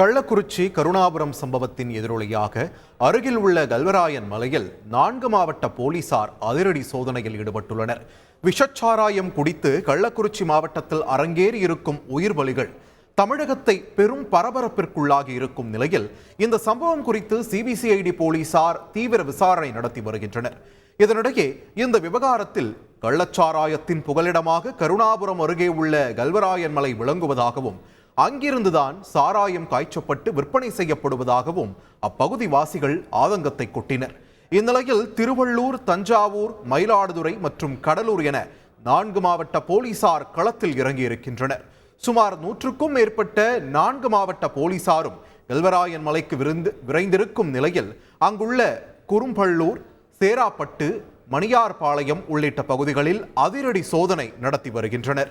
கள்ளக்குறிச்சி கருணாபுரம் சம்பவத்தின் எதிரொலியாக அருகில் உள்ள கல்வராயன் மலையில் நான்கு மாவட்ட போலீசார் அதிரடி சோதனையில் ஈடுபட்டுள்ளனர். விஷச்சாராயம் குடித்து கள்ளக்குறிச்சி மாவட்டத்தில் அரங்கேறி இருக்கும் உயிர் பலிகள் தமிழகத்தை பெரும் பரபரப்பிற்குள்ளாகி இருக்கும் நிலையில் இந்த சம்பவம் குறித்து சிபிசிஐடி போலீசார் தீவிர விசாரணை நடத்தி வருகின்றனர். இதனிடையே இந்த விவகாரத்தில் கள்ளச்சாராயத்தின் புகலிடமாக கருணாபுரம் அருகே உள்ள கல்வராயன் மலை விளங்குவதாகவும் அங்கிருந்துதான் சாராயம் காய்ச்சப்பட்டு விற்பனை செய்யப்படுவதாகவும் அப்பகுதி வாசிகள் ஆதங்கத்தை கொட்டினர். இந்நிலையில் திருவள்ளூர் தஞ்சாவூர் மயிலாடுதுறை மற்றும் கடலூர் என நான்கு மாவட்ட போலீசார் களத்தில் இறங்கியிருக்கின்றனர். சுமார் நூற்றுக்கும் மேற்பட்ட நான்கு மாவட்ட போலீசாரும் எல்வராயன் மலைக்கு விருந்து விரைந்திருக்கும் நிலையில் அங்குள்ள குறும்பள்ளூர் சேராப்பட்டு மணியார்பாளையம் உள்ளிட்ட பகுதிகளில் அதிரடி சோதனை நடத்தி வருகின்றனர்.